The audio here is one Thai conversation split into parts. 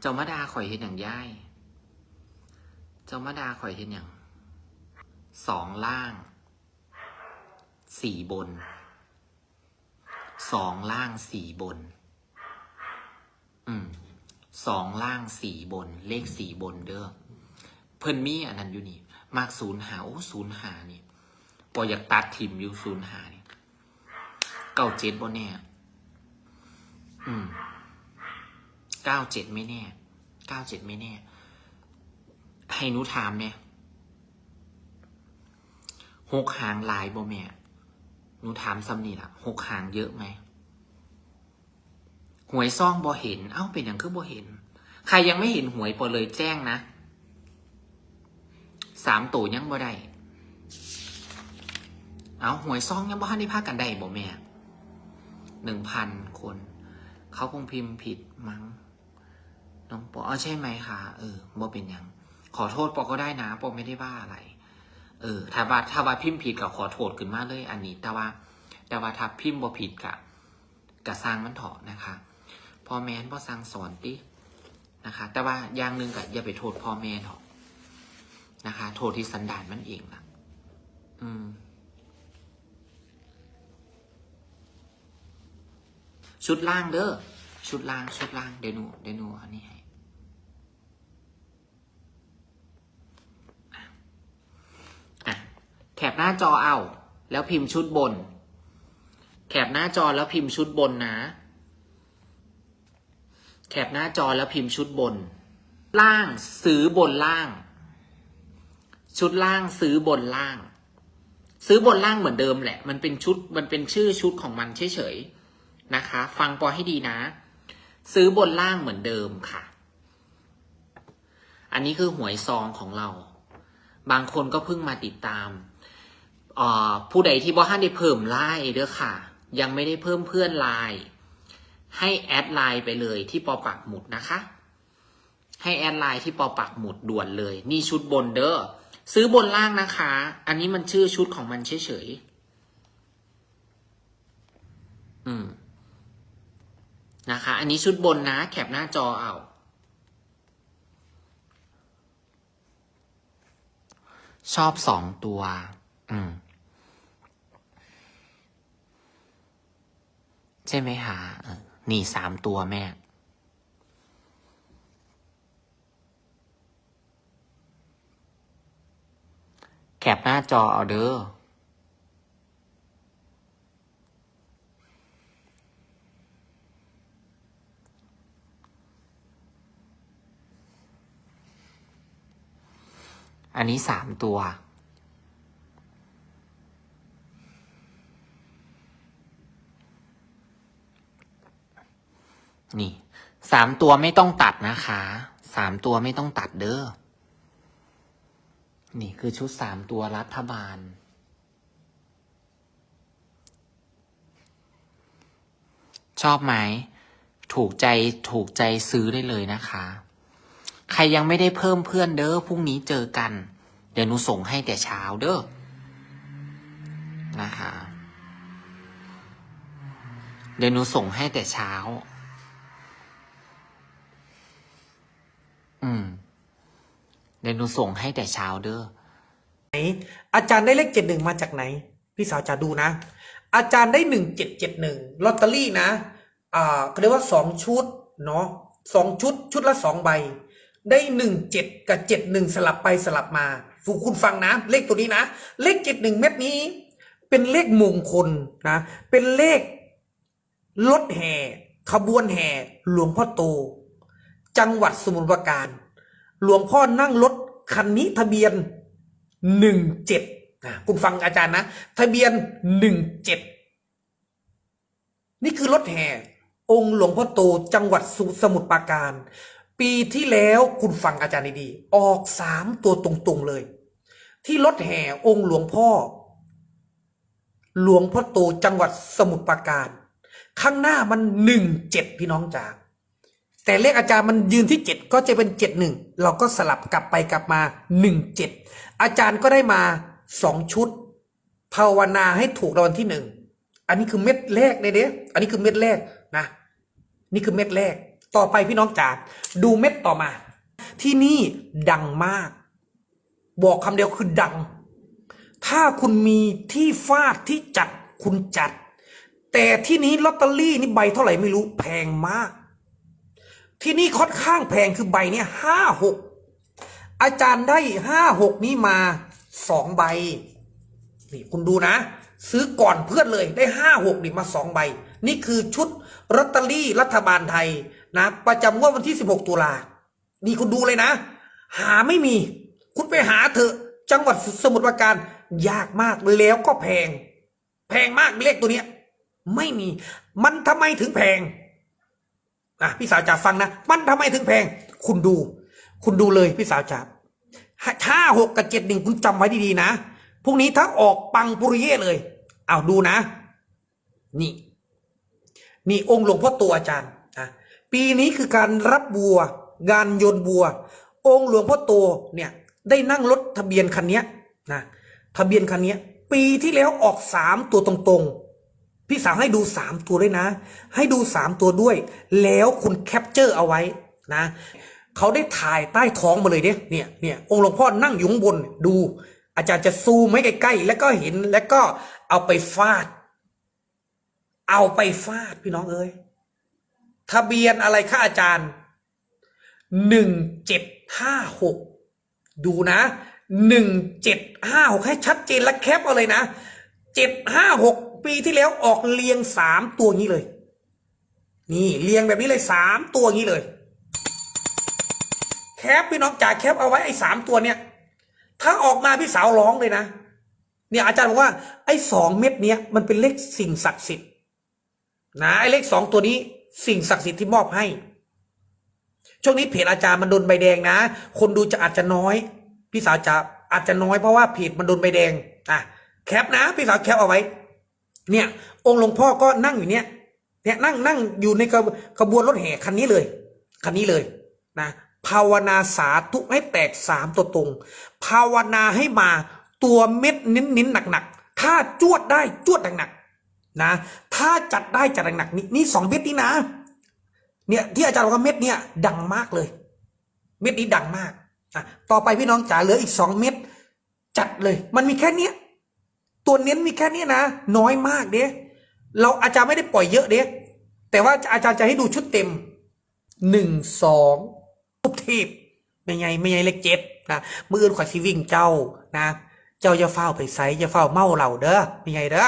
เจ้ามาดาข่อยเห็นอย่างย่าย เจ้ามาดาข่อยเห็นอย่างสองล่าง สี่บน สองล่างสี่บน อืมสองล่างสี่บน เลขสี่บนเด้อเพิ่นมีอันนั้นอยู่นี่ มากศูนย์หาโอ้ศูนย์หานี่ปออยากตัดทิมอยู่ศูนย์หานี่เก้าเจ็ดบ่แน่อืม เก้าเจ็ดไม่แน่เก้าเจ็ดไม่แน่ ให้หนูถามเนี่ยหกหางหลายบ่แม่หนูถามซ้ำนี่ล่ะหกหางเยอะไหมหวยซ่องบ่เห็น เอ้าเป็นอย่างคือบ่เห็น ใครยังไม่เห็นหวยปอเลยแจ้งนะสามตัวยังบ่ได้ เอาหวยซ่องยังบ่ทันได้พากันได้บ่แม่หนึ่งพันคน เขาคงพิมพ์ผิดมั้ง น้องปออ๋อใช่ไหมคะเออบ่เป็นยัง ขอโทษปอก็ได้นะปอไม่ได้ว่าอะไร เออ ถ้าว่าถ้าว่าพิมพ์ผิดก็ขอโทษขึ้นมาเลย อันนี้ แต่ว่า แต่ว่าถ้าพิมพ์บ่ผิดกะกะสร้างมันเถอะนะคะ พ่อแม่พ่อสร้างสอนตินะคะ แต่ว่าอย่างหนึ่งกะอย่าไปโทษพ่อแม่เถอะนะคะ โทษที่สันดานมันเองล่ะอืมชุดล่างเด้อ ชุดล่าง ชุดล่าง เดี๋ยวหนู เดี๋ยวหนู อันนี้ให้อะอะแคป หน้าจอเอา แล้วพิมพ์ชุดบน แคปหน้าจอแล้วพิมพ์ชุดบนนะ แคปหน้าจอแล้วพิมพ์ชุดบน ล่างซื้อบนล่าง ชุดล่างซื้อบนล่าง ซื้อบนล่างเหมือนเดิมแหละ มันเป็นชุดมันเป็นชื่อชุดของมันเฉยๆนะคะ ฟังปอให้ดีนะ ซื้อบนล่างเหมือนเดิมค่ะ อันนี้คือหวยซองของเราบางคนก็เพิ่งมาติดตาม ผู้ใดที่บ่ฮันได้เพิ่มไลน์เด้อค่ะ ยังไม่ได้เพิ่มเพื่อนไลน์ให้แอดไลน์ไปเลยที่ปอปักหมุดนะคะ ให้แอดไลน์ที่ปอปักหมุดด่วนเลย นี่ชุดบนเด้อซื้อบนล่างนะคะ อันนี้มันชื่อชุดของมันเฉยๆอืมนะคะ อันนี้ชุดบนนะ แคปหน้าจอเอาชอบสองตัว อืม ใช่ไหมคะเออนี่สามตัวแม่ แคปหน้าจอเอาเด้ออันนี้สามตัว นี่สามตัวไม่ต้องตัดนะคะสามตัวไม่ต้องตัดเด้อ นี่คือชุดสามตัวรัฐบาล ชอบไหม ถูกใจถูกใจซื้อได้เลยนะคะ ใครยังไม่ได้เพิ่มเพื่อนเด้อพรุ่งนี้เจอกัน เดี๋ยวหนูส่งให้แต่เช้าเด้อ นะคะ เดี๋ยวหนูส่งให้แต่เช้า เดี๋ยวหนูส่งให้แต่เช้าเด้อ ไหนอาจารย์ได้เลขเจ็ดหนึ่งมาจากไหน พี่สาวจะดูนะ อาจารย์ได้หนึ่งเจ็ดเจ็ดหนึ่งลอตเตอรี่นะอ่าเขาเรียกว่าสองชุดเนาะสองชุดชุดละสองใบ ได้หนึ่งเจ็ดกับเจ็ดหนึ่งสลับไปสลับมาฟูคุณฟังนะ เลขตัวนี้นะ เลขเจ็ดหนึ่งเม็ดนี้ เป็นเลขมงคลนะ เป็นเลขรถแห่ ขบวนแห่ หลวงพ่อโต จังหวัดสมุทรปราการ หลวงพ่อนั่งรถคันนี้ทะเบียนหนึ่งเจ็ดนะคุณฟังอาจารย์นะ ทะเบียนหนึ่งเจ็ดนี่คือรถแห่องค์หลวงพ่อโตจังหวัดสุสมุทรปราการ ปีที่แล้วคุณฟังอาจารย์ดีๆออกสามตัวตรงๆเลย ที่รถแห่องค์หลวงพ่อ หลวงพ่อโตจังหวัดสมุทรปราการ ข้างหน้ามันหนึ่งเจ็ดพี่น้องจ๋า แต่เลขอาจารย์มันยืนที่เจ็ดก็จะเป็นเจ็ดหนึ่งเราก็สลับกลับไปกลับมาหนึ่งเจ็ดอาจารย์ก็ได้มาสองชุด ภาวนาให้ถูกรางวัลที่หนึ่งอันนี้คือเม็ดแรกเลยเด้อันนี้คือเม็ดแรกนะ นี่คือเม็ดแรก ต่อไปพี่น้องจ๋าดูเม็ดต่อมา ที่นี่ดังมาก บอกคำเดียวคือดัง ถ้าคุณมีที่ฟาดที่จัดคุณจัด แต่ที่นี้ลอตเตอรี่นี่ใบเท่าไหร่ไม่รู้แพงมาก ที่นี่ค่อนข้างแพงคือใบเนี่ยห้าหกอาจารย์ได้ห้าหกนี้มาสองใบ นี่คุณดูนะ ซื้อก่อนเพื่อนเลยได้ห้าหกนี่มาสองใบ นี่คือชุดลอตเตอรี่รัฐบาลไทยนะ ประจำงวดวันที่สิบหกตุลา นี่คุณดูเลยนะ หาไม่มี คุณไปหาเถอะ จังหวัดสมุทรปราการยากมากแล้วก็แพง แพงมากเลขตัวเนี้ย ไม่มี มันทำไมถึงแพง อะพี่สาวจ๋าฟังนะ มันทำไมถึงแพง คุณดู คุณดูเลยพี่สาวจ๋าห้าหกกับเจ็ดหนึ่งคุณจำไว้ดีๆนะพรุ่งนี้ถ้าออกปังปุริเย่เลยเอาดูนะ นี่ นี่องค์หลวงพ่อตัวอาจารย์นะปีนี้คือการรับบัวงานโยนบัว องค์หลวงพ่อโตเนี่ยได้นั่งรถทะเบียนคันเนี้ยนะทะเบียนคันเนี้ยปีที่แล้วออกสามตัวตรงๆ พี่สาวให้ดูสามตัวด้วยนะ ให้ดูสามตัวด้วย แล้วคุณแคปเจอร์เอาไว้นะเขาได้ถ่ายใต้ท้องมาเลยเนี่ยเนี่ยเนี่ยองค์หลวงพ่อนั่งอยู่ข้งบนดู อาจารย์จะซูมให้ใกล้ๆแล้วก็เห็นแล้วก็เอาไปฟาด เอาไปฟาดพี่น้องเอ้ยทะเบียนอะไรคะอาจารย์หนึ่งเจ็ดห้าหกดูนะหนึ่งเจ็ดห้าหกให้ชัดเจนและแคปเอาเลยนะเจ็ดห้าหก ปีที่แล้วออกเรียงสามตัวงี้เลย นี่เรียงแบบนี้เลยสามตัวงี้เลย แคปพี่น้องจ่าแคปเอาไว้ไอ้สามตัวเนี่ย ถ้าออกมาพี่สาวร้องเลยนะ เนี่ยอาจารย์บอกว่าไอ้สองเม็ดเนี้ยมันเป็นเลขสิ่งศักดิ์สิทธิ์นะไอ้เลขสองตัวนี้สิ่งศักดิ์สิทธิ์ที่มอบให้ ช่วงนี้เพจอาจารย์มันโดนใบแดงนะ คนดูจะอาจจะน้อย พี่สาวจะอาจจะน้อยเพราะว่าเพจมันโดนใบแดงอะแคปนะ พี่สาวแคปเอาไว้ เนี่ย องค์หลวงพ่อก็นั่งอยู่เนี่ยเนี่ยนั่งนั่งอยู่ในกระขบวนรถแห่คันนี้เลยคันนี้เลยนะภาวนาสาธุให้แตกสามตัวตรง ภาวนาให้มาตัวเม็ดเน้นๆหนักถ้าจวดได้จวดหนักๆนะ ถ้าจัดได้จัดหนักๆนี่นี่สองเม็ดนี้นะ เนี่ยที่อาจารย์บอกว่าเม็ดเนี่ยดังมากเลย เม็ดนี้ดังมากอะต่อไปพี่น้องจ๋าเหลืออีกสองเม็ดจัดเลย มันมีแค่เนี้ย ตัวเน้นมีแค่นี้นะ น้อยมากเด้เราอาจารย์ไม่ได้ปล่อยเยอะเด้แต่ว่าอาจารย์จะให้ดูชุดเต็มหนึ่งสองทุกทีบไม่ไงไม่ไงเลขเจ็ดนะมืออื่นขอยสิวิ่งเจ้านะ เจ้าอย่าเฝ้าไปไซอย่าเฝ้าเมาเหล่าเด้อไม่ไงเด้อ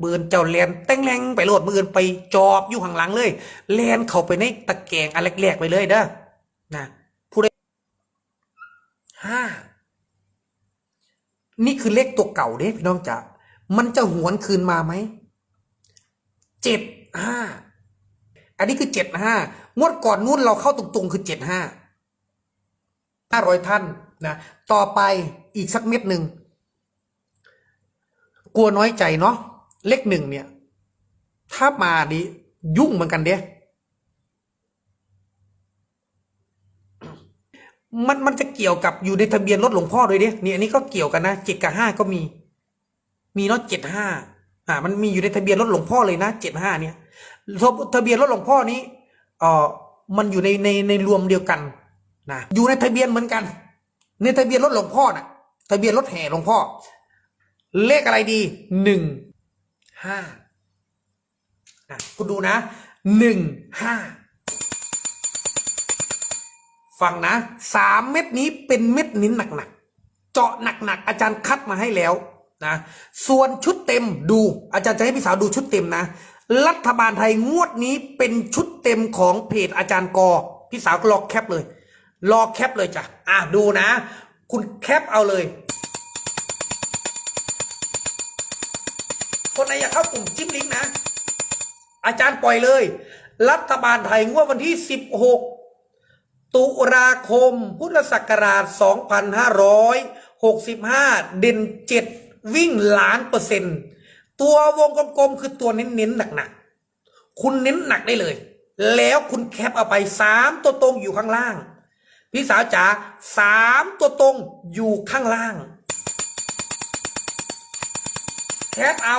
มืออื่นเจ้าแลนเต้งแรงไปโหลดมืออื่นไปจอบอยู่ข้างหลังเลยแลนเข้าไปในตะแกรงอันแรกๆไปเลยเด้อนะผู้ใดห้านี่คือเลขตัวเก่าเด้พี่น้องจ๋า มันจะหวนคืนมาไหมเจ็ดห้าอันนี้คือเจ็ดห้างวดก่อนนู่นเราเข้าตรงๆคือเจ็ดห้าห้าร้อยท่านนะต่อไปอีกสักเม็ดหนึ่งกลัวน้อยใจเนาะเลขหนึ่งเนี่ย ถ้ามาดิยุ่งเหมือนกันเด้มันมันจะเกี่ยวกับอยู่ในทะเบียนรถหลวงพ่อด้วยเด้นี่อันนี้ก็เกี่ยวกันนะเจ็ดกับห้าก็มี มีรถเจ็ดห้าอ่า มันมีอยู่ในทะเบียนรถหลวงพ่อเลยนะเจ็ดห้าเนี่ยทะเบียนรถหลวงพ่อนี้เอ่อมันอยู่ในในในรวมเดียวกันนะอยู่ในทะเบียนเหมือนกัน ในทะเบียนรถหลวงพ่อน่ะ ทะเบียนรถแห่หลวงพ่อ เลขอะไรดีหนึ่งห้าอะคุณดูนะหนึ่งห้าฟังนะสามเม็ดนี้เป็นเม็ดนิ้นหนักๆเจาะหนักๆอาจารย์คัดมาให้แล้ว นะส่วนชุดเต็มดูอาจารย์จะให้พี่สาวดูชุดเต็มนะ รัฐบาลไทยงวดนี้เป็นชุดเต็มของเพจอาจารย์กอพี่สาวก็รอแคปเลย รอแคปเลยจ้ะอะดูนะ คุณแคปเอาเลย คนไหนอยากเข้ากลุ่มจิ้มลิงก์นะ อาจารย์ปล่อยเลย รัฐบาลไทยงวดวันที่ 16 ตุลาคม พุทธศักราช 2565 เด่น7 วิ่งล้านเปอร์เซ็นต์ตัววงกลมๆคือตัวเน้นๆหนักๆคุณเน้นหนักได้เลย แล้วคุณแคปเอาไปสามตัวตรงอยู่ข้างล่าง พี่สาวจ๋าสามตัวตรงอยู่ข้างล่าง แคปเอา